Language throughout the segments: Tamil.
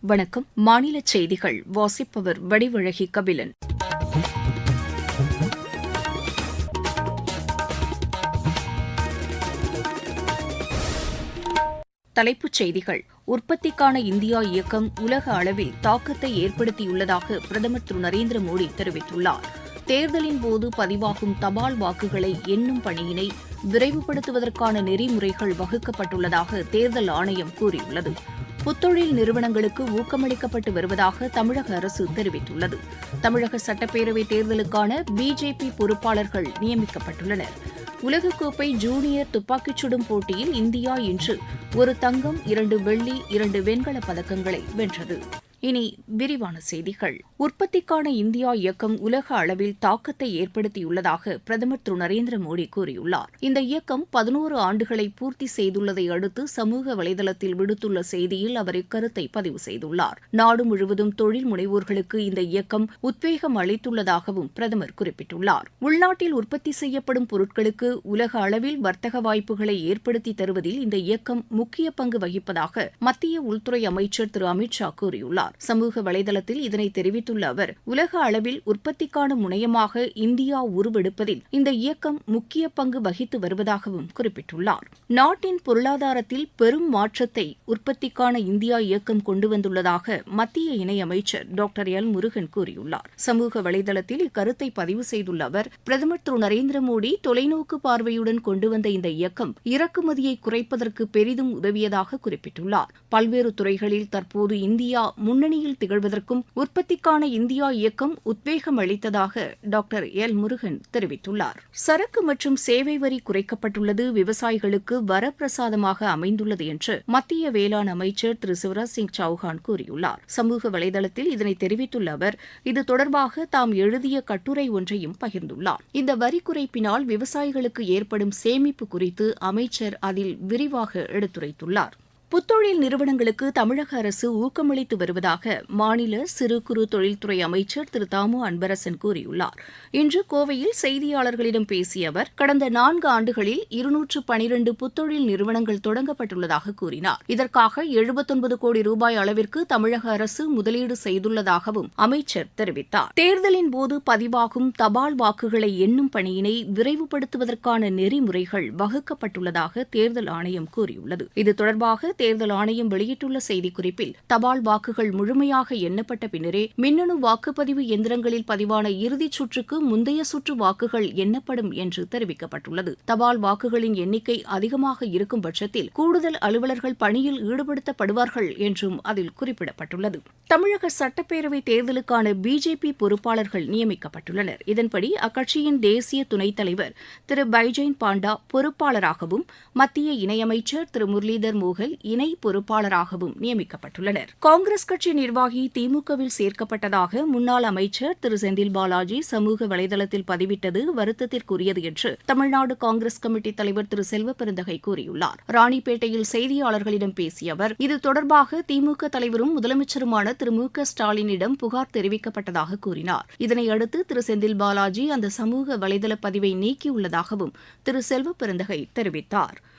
வணக்கம். மாநில செய்திகள். வாசிப்பவர் வடிவழகி கபிலன். தலைப்புச் செய்திகள். உற்பத்திக்கான இந்தியா இயக்கம் உலக அளவில் தாக்கத்தை ஏற்படுத்தியுள்ளதாக பிரதமர் திரு நரேந்திர மோடி தெரிவித்துள்ளார். தேர்தலின் போது பதிவாகும் தபால் வாக்குகளை எண்ணும் பணியினை விரைவுபடுத்துவதற்கான நெறிமுறைகள் வகுக்கப்பட்டுள்ளதாக தேர்தல் ஆணையம் கூறியுள்ளது. புத்தொழில் நிறுவனங்களுக்கு ஊக்கமளிக்கப்பட்டு வருவதாக தமிழக அரசு தெரிவித்துள்ளது. தமிழக சட்டப்பேரவைத் தேர்தலுக்கான பிஜேபி பொறுப்பாளர்கள் நியமிக்கப்பட்டுள்ளனர். உலகக்கோப்பை ஜூனியர் துப்பாக்கிச் சுடும் போட்டியில் இந்தியா இன்று ஒரு தங்கம் இரண்டு வெள்ளி இரண்டு வெண்கலப் பதக்கங்களை வென்றது. இனி விரிவான செய்திகள். உற்பத்திக்கான இந்தியா இயக்கம் உலக அளவில் தாக்கத்தை ஏற்படுத்தியுள்ளதாக பிரதமர் திரு. நரேந்திர மோடி கூறியுள்ளார். இந்த இயக்கம் பதினோரு ஆண்டுகளை பூர்த்தி செய்துள்ளதை அடுத்து சமூக வலைதளத்தில் விடுத்துள்ள செய்தியில் அவர் இக்கருத்தை பதிவு செய்துள்ளார். நாடு முழுவதும் தொழில் முனைவோர்களுக்கு இந்த இயக்கம் உத்வேகம் அளித்துள்ளதாகவும் பிரதமர் குறிப்பிட்டுள்ளார். உள்நாட்டில் உற்பத்தி செய்யப்படும் பொருட்களுக்கு உலக அளவில் வர்த்தக வாய்ப்புகளை ஏற்படுத்தி தருவதில் இந்த இயக்கம் முக்கிய பங்கு வகிப்பதாக மத்திய உள்துறை அமைச்சர் திரு. அமித் ஷா கூறியுள்ளார். சமூக வலைதளத்தில் இதனை தெரிவித்துள்ள அவர் உலக அளவில் உற்பத்திக்கான முனையமாக இந்தியா உருவெடுப்பதில் இந்த இயக்கம் முக்கிய பங்கு வகித்து வருவதாகவும் குறிப்பிட்டுள்ளார். நாட்டின் பொருளாதாரத்தில் பெரும் மாற்றத்தை உற்பத்திக்கான இந்தியா இயக்கம் கொண்டு வந்துள்ளதாக மத்திய இணையமைச்சர் டாக்டர் எல் முருகன் கூறியுள்ளார். சமூக வலைதளத்தில் இக்கருத்தை பதிவு செய்துள்ள அவர் பிரதமர் திரு நரேந்திர மோடி தொலைநோக்கு பார்வையுடன் கொண்டு வந்த இந்த இயக்கம் இறக்குமதியை குறைப்பதற்கு பெரிதும் உதவியதாக குறிப்பிட்டுள்ளார். பல்வேறு துறைகளில் தற்போது இந்தியா முன் முன்னணியில் திகழ்வதற்கும் உற்பத்திக்கான இந்தியா இயக்கம் உத்வேகம் அளித்ததாக டாக்டர் எல். முருகன் தெரிவித்துள்ளார். சரக்கு மற்றும் சேவை வரி குறைக்கப்பட்டுள்ளது. விவசாயிகளுக்கு வரப்பிரசாதமாக அமைந்துள்ளது என்று மத்திய வேளாண் அமைச்சர் திரு. சிவராஜ் சிங் சௌஹான் கூறியுள்ளார். சமூக வலைதளத்தில் இதனை தெரிவித்துள்ள அவர் இது தொடர்பாக தாம் எழுதிய கட்டுரை ஒன்றையும் பகிர்ந்துள்ளார். இந்த வரி குறைப்பினால் விவசாயிகளுக்கு ஏற்படும் சேமிப்பு குறித்து அமைச்சர் அதில் விரிவாக எடுத்துரைத்துள்ளார். புத்தொழில் நிறுவனங்களுக்கு தமிழக அரசு ஊக்கமளித்து வருவதாக மாநில சிறு குறு தொழில்துறை அமைச்சர் திரு தாமு அன்பரசன் கூறியுள்ளார். இன்று கோவையில் செய்தியாளர்களிடம் பேசிய அவர் கடந்த நான்கு ஆண்டுகளில் இருநூற்று பனிரண்டு புத்தொழில் நிறுவனங்கள் தொடங்கப்பட்டுள்ளதாக கூறினார். இதற்காக எழுபத்தொன்பது கோடி ரூபாய் அளவிற்கு தமிழக அரசு முதலீடு செய்துள்ளதாகவும் அமைச்சர் தெரிவித்தார். தேர்தலின் போது பதிவாகும் தபால் வாக்குகளை எண்ணும் பணியினை விரைவுபடுத்துவதற்கான நெறிமுறைகள் வகுக்கப்பட்டுள்ளதாக தேர்தல் ஆணையம் கூறியுள்ளது. இது தொடர்பாக தேர்தல் ஆணையம் வெளியிட்டுள்ள செய்திக்குறிப்பில் தபால் வாக்குகள் முழுமையாக எண்ணப்பட்ட பின்னரே மின்னணு வாக்குப்பதிவு எந்திரங்களில் பதிவான இறுதிச் சுற்றுக்கு முந்தைய சுற்று வாக்குகள் எண்ணப்படும் என்று தெரிவிக்கப்பட்டுள்ளது. தபால் வாக்குகளின் எண்ணிக்கை அதிகமாக இருக்கும் பட்சத்தில் கூடுதல் அலுவலர்கள் பணியில் ஈடுபடுத்தப்படுவார்கள் என்றும் அதில் குறிப்பிடப்பட்டுள்ளது. தமிழக சட்டப்பேரவை தேர்தலுக்கான பிஜேபி பொறுப்பாளர்கள் நியமிக்கப்பட்டுள்ளனர். இதன்படி அக்கட்சியின் தேசிய துணைத் தலைவர் திரு பைஜெயின் பாண்டா பொறுப்பாளராகவும் மத்திய இணையமைச்சர் திரு முரளிதர் மோகல் இணை பொறுப்பாளராகவும் நியமிக்கப்பட்டுள்ளனர். காங்கிரஸ் கட்சி நிர்வாகி திமுகவில் சேர்க்கப்பட்டதாக முன்னாள் அமைச்சர் திரு. செந்தில் பாலாஜி சமூக வலைதளத்தில் பதிவிட்டது வருத்தத்திற்குரியது என்று தமிழ்நாடு காங்கிரஸ் கமிட்டி தலைவர் திரு. செல்வ பெருந்தகை கூறியுள்ளார். ராணிப்பேட்டையில் செய்தியாளர்களிடம் பேசிய அவர் இது தொடர்பாக திமுக தலைவரும் முதலமைச்சருமான திரு. மு. க. ஸ்டாலினிடம் புகார் தெரிவிக்கப்பட்டதாக கூறினார். இதனையடுத்து திரு. செந்தில் பாலாஜி அந்த சமூக வலைதள பதிவை நீக்கியுள்ளதாகவும் திரு. செல்வ பெருந்தகை தெரிவித்தார்.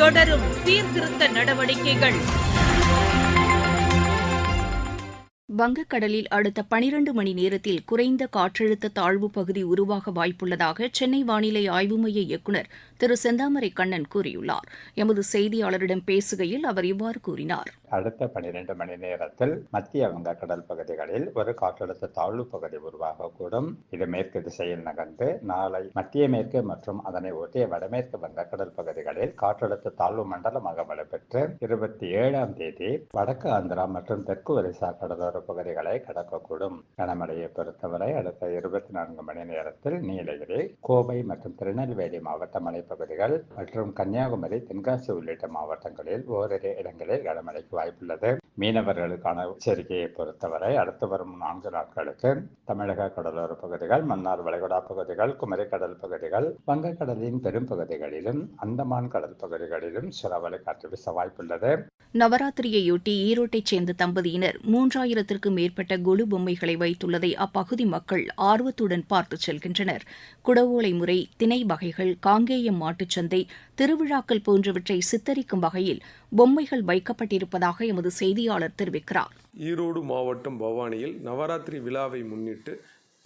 தொடரும் சீர்திருத்த நடவடிக்கைகள். வங்கக்கடலில் அடுத்த பனிரண்டு மணி நேரத்தில் குறைந்த காற்றழுத்த தாழ்வு பகுதி உருவாக வாய்ப்புள்ளதாக சென்னை வானிலை ஆய்வு மைய இயக்குநர் திரு செந்தாமரை கண்ணன் கூறியுள்ளார். எமது செய்தியாளரிடம் பேசுகையில் அவர் இவ்வாறு கூறினார். அடுத்த பனிரெண்டு மணி நேரத்தில் மத்திய வங்கக்கடல் பகுதிகளில் ஒரு காற்றழுத்த தாழ்வு பகுதி உருவாகக்கூடும். இது மேற்கு திசையில் நகர்ந்து நாளை மத்திய மேற்கு மற்றும் அதனை ஒட்டிய வடமேற்கு வங்கக்கடல் பகுதிகளில் காற்றழுத்த தாழ்வு மண்டலமாக வலுப்பெற்று இருபத்தி ஏழாம் தேதி வடக்கு ஆந்திரா மற்றும் தெற்கு ஒரிசா கடலோர பகுதிகளை கடக்கக்கூடும். கனமழையை பொறுத்தவரை அடுத்த இருபத்தி நான்கு மணி நேரத்தில் நீலகிரி கோவை மற்றும் திருநெல்வேலி மாவட்ட பகுதிகள் மற்றும் கன்னியாகுமரி தென்காசி உள்ளிட்ட மாவட்டங்களில் ஓரிரு இடங்களில் கனமழைக்கு வாய்ப்புள்ளது. மீனவர்களுக்கான எச்சரிக்கையை பொறுத்தவரை அடுத்து வரும் நான்கு நாட்களுக்கு தமிழக கடலோர பகுதிகள் மன்னார் வளைகுடா பகுதிகள் குமரி கடல் பகுதிகள் வங்கக்கடலின் பெரும் பகுதிகளிலும் அந்தமான் கடல் பகுதிகளிலும் சுறாவளி காற்று வீச வாய்ப்புள்ளது. நவராத்திரியையொட்டி ஈரோட்டைச் சேர்ந்த தம்பதியினர் மூன்றாயிரத்திற்கும் மேற்பட்ட கொலு பொம்மைகளை வைத்துள்ளதை அப்பகுதி மக்கள் ஆர்வத்துடன் பார்த்துச் செல்கின்றனர். குடவோலை முறை திணை வகைகள் காங்கேயம் மாட்டுச்சந்தை திருவிழாக்கள் போன்றவற்றை சித்தரிக்கும் வகையில் பொம்மைகள் வைக்கப்பட்டிருப்பதாக எமது செய்தியாளர் தெரிவிக்கிறார். ஈரோடு மாவட்டம் பவானியில் நவராத்திரி விழாவை முன்னிட்டு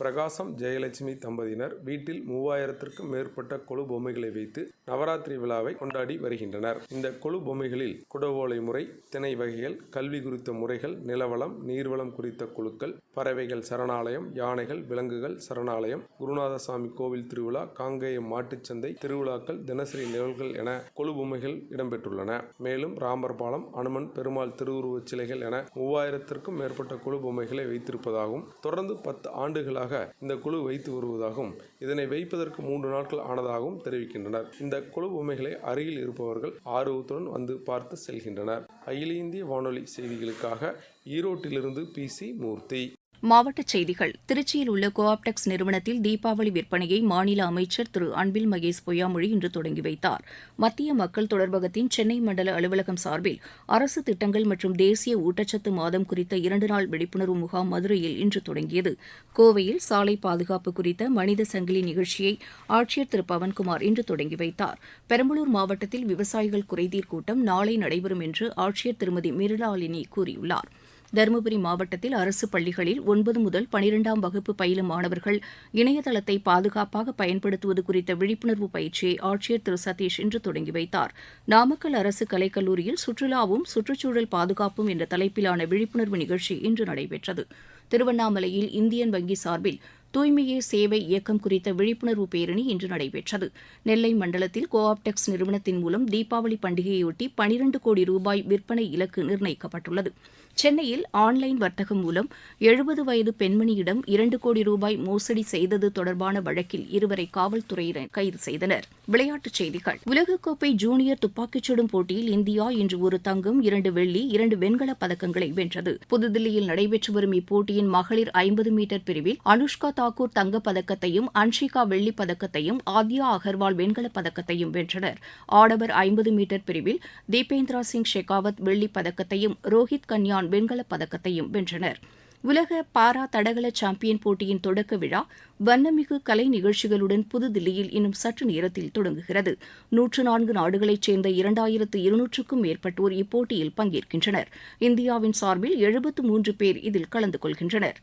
பிரகாசம் ஜெயலட்சுமி தம்பதியினர் வீட்டில் மூவாயிரத்திற்கும் மேற்பட்ட கொழு பொம்மைகளை வைத்து நவராத்திரி விழாவை கொண்டாடி வருகின்றனர். இந்த கொழு பொம்மைகளில் குடவோலை முறை திணை வகைகள் கல்வி குறித்த முறைகள் நிலவளம் நீர்வளம் குறித்த குழுக்கள் பறவைகள் சரணாலயம் யானைகள் விலங்குகள் சரணாலயம் குருநாதசாமி கோவில் திருவிழா காங்கேயம் மாட்டுச்சந்தை திருவிழாக்கள் தினசரி நிகழ்வுகள் என கொழு பொம்மைகள் இடம்பெற்றுள்ளன. மேலும் ராமர் பாலம் அனுமன் பெருமாள் திருவுருவச் சிலைகள் என மூவாயிரத்திற்கும் மேற்பட்ட கொழு பொம்மைகளை வைத்திருப்பதாகவும் தொடர்ந்து பத்து ஆண்டுகளாக இந்த குழு வைத்து வருவதாகவும் இதனை வைப்பதற்கு மூன்று நாட்கள் ஆனதாகவும் தெரிவிக்கின்றனர். இந்த குழு பொம்மைகளை அருகில் இருப்பவர்கள் ஆர்வத்துடன் வந்து பார்த்து செல்கின்றனர். அகில இந்திய வானொலி செய்திகளுக்காக ஈரோட்டிலிருந்து பி சி மூர்த்தி. மாவட்டச் செய்திகள். திருச்சியில் உள்ள கோஆப்டெக்ஸ் நிறுவனத்தில் தீபாவளி விற்பனையை மாநில அமைச்சர் திரு. அன்பில் மகேஷ் பொய்யாமொழி இன்று தொடங்கி வைத்தார். மத்திய மக்கள் தொடர்பகத்தின் சென்னை மண்டல அலுவலகம் சார்பில் அரசு திட்டங்கள் மற்றும் தேசிய ஊட்டச்சத்து மாதம் குறித்த இரண்டு நாள் விழிப்புணர்வு முகாம் மதுரையில் இன்று தொடங்கியது. கோவையில் சாலை பாதுகாப்பு குறித்த மனித சங்கிலி நிகழ்ச்சியை ஆட்சியர் திரு. பவன்குமார் இன்று தொடங்கி வைத்தார். பெரம்பலூர் மாவட்டத்தில் விவசாயிகள் குறைதீர் கூட்டம் நாளை நடைபெறும் என்று ஆட்சியர் திருமதி மிருளாலினி கூறியுள்ளார். தருமபுரி மாவட்டத்தில் அரசு பள்ளிகளில் ஒன்பது முதல் பனிரெண்டாம் வகுப்பு பயிலும் மாணவர்கள் இணையதளத்தை பாதுகாப்பாக பயன்படுத்துவது குறித்த விழிப்புணர்வு பயிற்சியை ஆட்சியர் திரு சதீஷ் இன்று தொடங்கி வைத்தார். நாமக்கல் அரசு கலைக்கல்லூரியில் சுற்றுலாவும் சுற்றுச்சூழல் பாதுகாப்பும் என்ற தலைப்பிலான விழிப்புணர்வு நிகழ்ச்சி இன்று நடைபெற்றது. திருவண்ணாமலையில் இந்தியன் வங்கி சார்பில் தூய்மையே சேவை இயக்கம் குறித்த விழிப்புணர்வு பேரணி இன்று நடைபெற்றது. நெல்லை மண்டலத்தில் கோஆப்டெக்ஸ் நிறுவனத்தின் மூலம் தீபாவளி பண்டிகையொட்டி பனிரண்டு கோடி ரூபாய் விற்பனை இலக்கு நிர்ணயிக்கப்பட்டுள்ளது. சென்னையில் ஆன்லைன் வர்த்தகம் மூலம் எழுபது வயது பெண்மணியிடம் இரண்டு கோடி ரூபாய் மோசடி செய்தது தொடர்பான வழக்கில் இருவரை காவல்துறையினர் கைது செய்தனர். விளையாட்டுச் செய்திகள். உலகக்கோப்பை ஜூனியர் துப்பாக்கிச் சுடும் போட்டியில் இந்தியா இன்று ஒரு தங்கம் இரண்டு வெள்ளி இரண்டு வெண்கலப் பதக்கங்களை வென்றது. புதுதில்லியில் நடைபெற்று வரும் இப்போட்டியின் மகளிர் ஐம்பது மீட்டர் பிரிவில் அனுஷ்கா தாக்கூர் தங்கப் பதக்கத்தையும் அன்ஷிகா வெள்ளிப் பதக்கத்தையும் ஆத்யா அகர்வால் வெண்கலப் பதக்கத்தையும் வென்றனர். ஆடவர் ஐம்பது மீட்டர் பிரிவில் தீபேந்திரா சிங் ஷெகாவத் வெள்ளிப் பதக்கத்தையும் ரோஹித் கன்யான் வெண்கலப் பதக்கத்தையும் வென்றனர். உலக பாரா தடகள சாம்பியன் போட்டியின் தொடக்க விழா வண்ணமிகு கலை நிகழ்ச்சிகளுடன் புதுதில்லியில் இன்னும் சற்று நேரத்தில் தொடங்குகிறது. நூற்று நான்கு நாடுகளைச் சேர்ந்த இரண்டாயிரத்து இருநூற்றுக்கும் மேற்பட்டோர் இப்போட்டியில் பங்கேற்கின்றனர். இந்தியாவின் சார்பில் எழுபத்து மூன்று பேர் இதில் கலந்து கொள்கின்றனர்.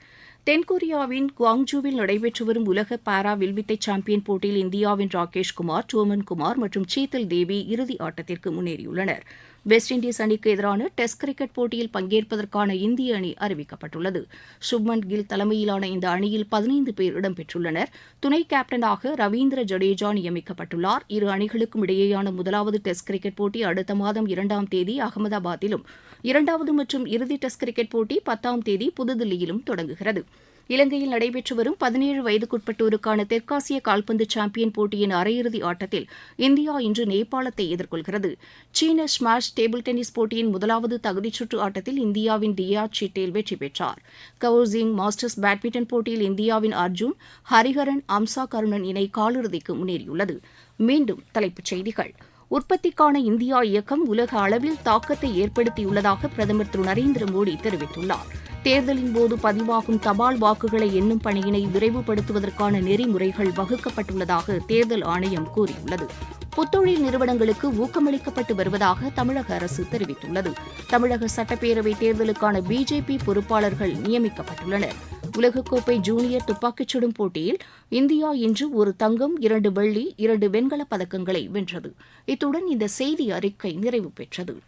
தென்கொரியாவின் குவாங்ஜூவில் நடைபெற்று வரும் உலக பாரா வில்வித்தை சாம்பியன் போட்டியில் இந்தியாவின் ராகேஷ் குமார் சோமன் குமார் மற்றும் சீத்தல் தேவி இறுதி ஆட்டத்திற்கு முன்னேறியுள்ளனா் வெஸ்ட் இண்டீஸ் அணிக்கு எதிரான டெஸ்ட் கிரிக்கெட் போட்டியில் பங்கேற்பதற்கான இந்திய அணி அறிவிக்கப்பட்டுள்ளது. சுப்மன் கில் தலைமையிலான இந்த அணியில் பதினைந்து பேர் இடம்பெற்றுள்ளனர். துணை கேப்டனாக ரவீந்திர ஜடேஜா நியமிக்கப்பட்டுள்ளார். இரு அணிகளுக்கும் இடையேயான முதலாவது டெஸ்ட் கிரிக்கெட் போட்டி அடுத்த மாதம் இரண்டாம் தேதி அகமதாபாத்திலும். இரண்டாவது மற்றும் இறுதி டெஸ்ட் கிரிக்கெட் போட்டி பத்தாம் தேதி புதுதில்லியிலும் தொடங்குகிறது. இலங்கையில் நடைபெற்று வரும் பதினேழு வயதுக்குட்பட்டோருக்கான தெற்காசிய கால்பந்து சாம்பியன் போட்டியின் அரையிறுதி ஆட்டத்தில் இந்தியா இன்று நேபாளத்தை எதிர்கொள்கிறது. சீன ஸ்மாஷ் டேபிள் டென்னிஸ் போட்டியின் முதலாவது தகுதிச்சுற்று ஆட்டத்தில் இந்தியாவின் தியா சிட்டேல் வெற்றி பெற்றார். கவுசிங் மாஸ்டர்ஸ் பேட்மிண்டன் போட்டியில் இந்தியாவின் அர்ஜுன் ஹரிஹரன் அம்சா கருணன் இணை காலிறுதிக்கு முன்னேறியுள்ளது. மீண்டும் தலைப்புச் செய்திகள். உற்பத்திக்கான இந்தியா இயக்கம் உலக அளவில் தாக்கத்தை ஏற்படுத்தியுள்ளதாக பிரதமர் திரு நரேந்திர மோடி தெரிவித்துள்ளார். தேர்தலின் போது பதிவாகும் தபால் வாக்குகளை எண்ணும் பணியினை விரைவுபடுத்துவதற்கான நெறிமுறைகள் வகுக்கப்பட்டுள்ளதாக தேர்தல் ஆணையம் கூறியுள்ளது. புத்தொழில் நிறுவனங்களுக்கு ஊக்கமளிக்கப்பட்டு வருவதாக தமிழக அரசு தெரிவித்துள்ளது. தமிழக சட்டப்பேரவை தேர்தலுக்கான பிஜேபி பொறுப்பாளர்கள் நியமிக்கப்பட்டுள்ளனர். உலகக்கோப்பை ஜூனியர் துப்பாக்கிச் சுடும் போட்டியில் இந்தியா இன்று ஒரு தங்கம் இரண்டு வெள்ளி இரண்டு வெண்கலப் பதக்கங்களை வென்றது. இத்துடன் இந்த செய்தி அறிக்கை நிறைவு பெற்றது.